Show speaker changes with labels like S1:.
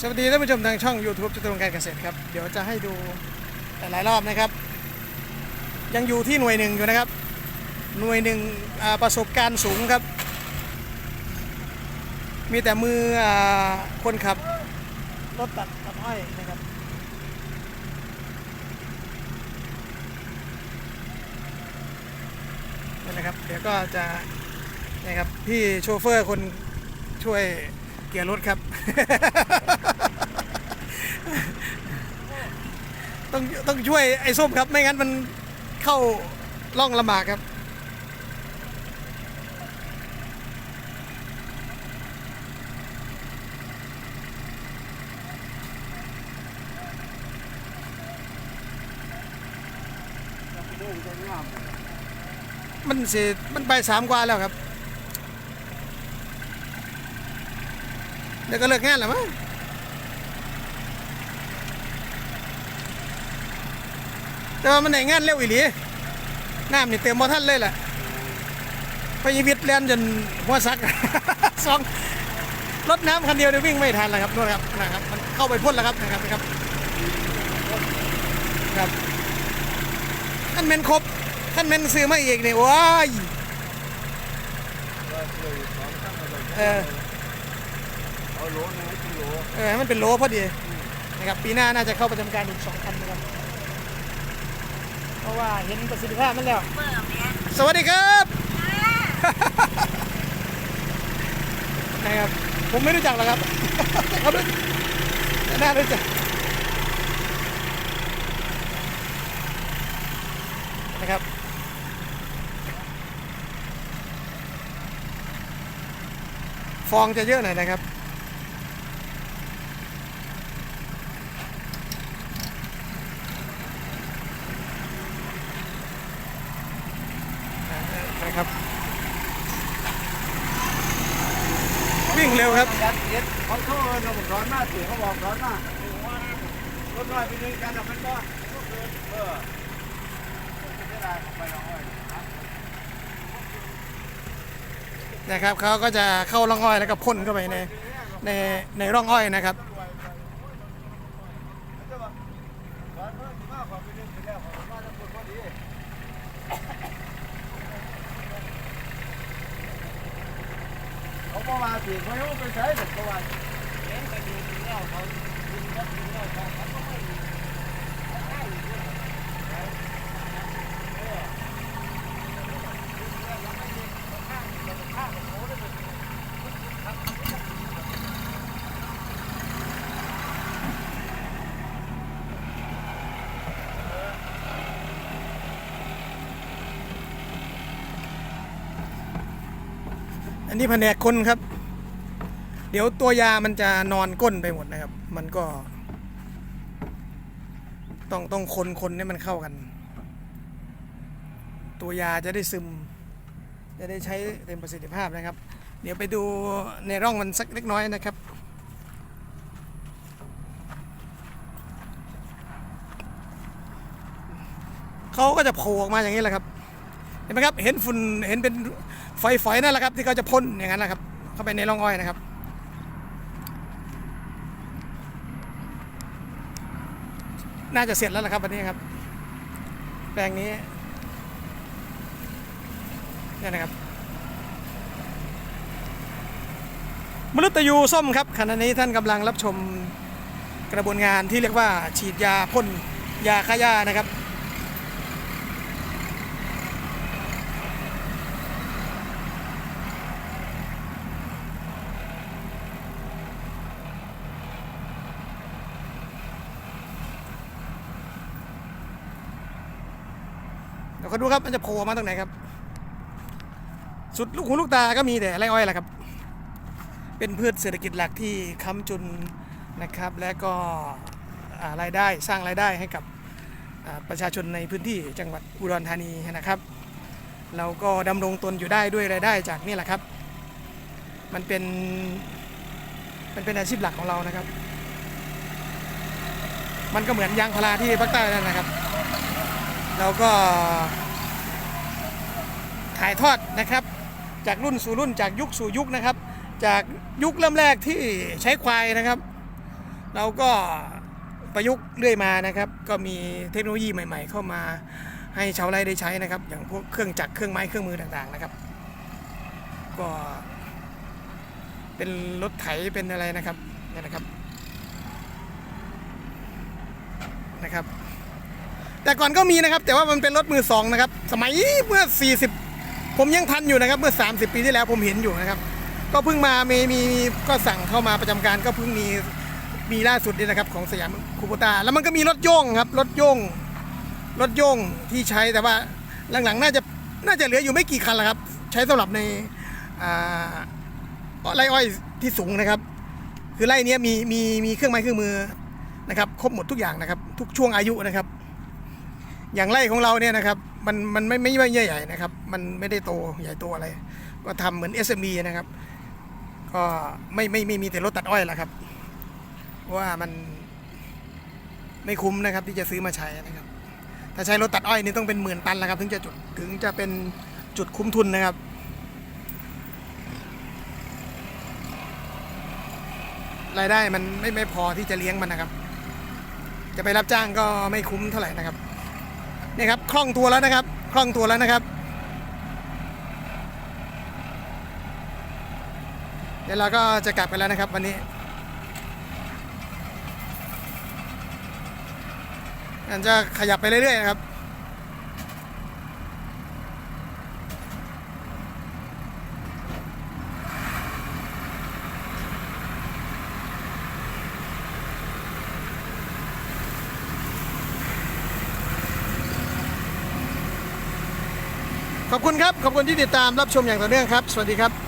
S1: สวัสดีท่านผู้ชมทางช่อง YouTube จตุรงการเกษตรครับ เดี๋ยวจะให้ดูหลายรอบนะครับ ยังอยู่ที่หน่วยหนึ่งอยู่นะครับ หน่วยหนึ่งประสบการณ์สูงครับ มีแต่มืออคนขับรถตัดตัดอ้อยนะครับนี่นะครับ เดี๋ยวก็จะนะครับพี่โชเฟอร์คนช่วยเกียร์รถครับ ต้องต้องช่วยไอ้ส้มครับ ไม่งั้นมันเข้าล่องลำบากครับ มันสิมันไปสามกว่าแล้วครับ เดี๋ยวก็เลิกงานแล้วมั้ง แต่ว่ามันได้งานเร็วอีหลีน้ำนี่เต็มบ่ทันเลยแหละพยิวิทย์เล่นจนหัวซัก สองรถน้ำคันเดียวเนี่ยวิ่งไม่ทันแล้วครับนู่นครับนะครับมันเข้าไปพ่นแล้วครับนะครับนะครับครับขั้นเมนครบขั้นเมนซื้อมาอีกนี่ว้ายเออ
S2: เอาโลนึงให้กิโล
S1: เออให้มันเป็นโลพอดีนะครับปีหน้าน่าจะเข้าประจำการอีกสองคันนะครับ ราะว่าเห็นประสิทธิภาพมันแล้วสวัสดีครับ นะครับผมไม่รู้จักหรอกครับแต่เขารู้แต่น่ารู้จักนะครับ ฟองจะเยอะหน่อยนะครับ นะ ครับ วิ่งเร็วครับ
S2: ยัดเย็ดเขาโทษเราบอกร้อนมากเสียเขาบอกร้อนมากรถน้อยไปดึงกันอะมันก็เออไม่ได้ไปน้อย
S1: นะครับเขาก็จะเข้าร่องอ้อยแล้วก็พ่นเข้าไปในในในร่องอ้อยนะครับ
S2: ร้อนมากกว่าไปดึงไปแล้วผมว่าจะปวดพอดีเขาบอกว่าสิเขาไปใช้แต่เขาว่าเลี้ยงไปดูแล้วเขาดูแล้วดูแล้วเขาก็ไม่
S1: อั นี้แผนกคนครับ เดี๋ยวตัวยามันจะนอนก้นไปหมดนะครับ มันก็ ต้องต้องคนคนให้มันเข้ากัน ตัวยาจะได้ซึม จะได้ใช้เต็มประสิทธิภาพนะครับ เดี๋ยวไปดูในร่องมันสักเล็กน้อยนะครับเขาก็จะโผล่ออกมาอย่างนี้แหละครับ เห็นไหมครับ เห็นฝุ่น เห็นเป็นไฟฝอยนั่นแหละครับ ที่เขาจะพ่นอย่างนั้นแหละครับ เข้าไปในร่องอ้อยนะครับ น่าจะเสร็จแล้วละครับวันนี้ครับ แปลงนี้นี่นะครับมนุษย์ตยูส้มครับขณะนี้ท่านกำลังรับชมกระบวนงานที่เรียกว่าฉีดยาพ่นยาฆ่าหญ้านะครับ ยวขาดูครับมันจะโผล่มาตรงไหนครับ สุดลูกหูลูกตาก็มีแต่ไรอ้อยแหละครับ เป็นพืชเศรษฐกิจหลักที่ค้ำจุนนะครับ และก็ารายได้สร้างรายได้ให้กับประชาชนในพื้นที่จังหวัดอุดรธานีนะครับเราก็ดำรงตนอยู่ได้ด้วยรายได้จากนี่แหละครับ มันเป็นมันเป็นอาชีพหลักของเรานะครับ มันก็เหมือนยางพาราที่ภาคใต้นั่นนะครับ เราก็ถ่ายทอดนะครับ จากรุ่นสู่รุ่นจากยุคสู่ยุคนะครับ จากยุคเริ่มแรกที่ใช้ควายนะครับ เราก็ประยุกต์เรื่อยมานะครับ ก็มีเทคโนโลยีใหม่ ๆ เข้ามาให้ชาวไร่ได้ใช้นะครับ อย่างพวกเครื่องจักรเครื่องไม้เครื่องมือต่างๆนะครับ ก็เป็นรถไถเป็นอะไรนะครับนี่นะครับนะครับ แต่ก่อนก็มีนะครับ แต่ว่ามันเป็นรถมือสองนะครับ สมัยเมื่อ 40 ผมยังทันอยู่นะครับ เมื่อ 30 ปีที่แล้วผมเห็นอยู่นะครับ ก็เพิ่งมามีมีมีก็สั่งเข้ามาประจำการก็เพิ่งมีมีล่าสุดนี่นะครับของสยามคูโบตาแล้วมันก็มีรถโยงครับรถโยงรถโยงที่ใช้แต่ว่าหลังๆ น่าจะน่าจะเหลืออยู่ไม่กี่คันละครับ ใช้สำหรับในอ่าไร่อ้อยที่สูงนะครับ คือไร่เนี้ยมีมีมีเครื่องไม้เครื่องมือนะครับ ครบหมดทุกอย่างนะครับ ทุกช่วงอายุนะครับ อย่างไร่ของเราเนี่ยนะครับมันมันไม่ไม่ไม่ใหญ่ๆนะครับ มันไม่ได้โตใหญ่โตอะไร ก็ทำเหมือน SME นะครับ ก็ไม่ไม่ไม่มีแต่รถตัดอ้อยแหละครับว่ามันไม่คุ้มนะครับที่จะซื้อมาใช้นะครับ ถ้าใช้รถตัดอ้อยนี่ต้องเป็นหมื่นตันแล้วครับ ถึงจะจุดถึงจะเป็นจุดคุ้มทุนนะครับรายได้มันไม่ไม่พอที่จะเลี้ยงมันนะครับ จะไปรับจ้างก็ไม่คุ้มเท่าไหร่นะครับ นี่ครับคล่องตัวแล้วนะครับคล่องตัวแล้วนะครับ เดี๋ยวเราก็จะกลับกันแล้วนะครับวันนี้มันจะขยับไปเรื่อยๆนะครับ ขอบคุณครับ ขอบคุณที่ติดตามรับชมอย่างต่อเนื่องครับ สวัสดีครับ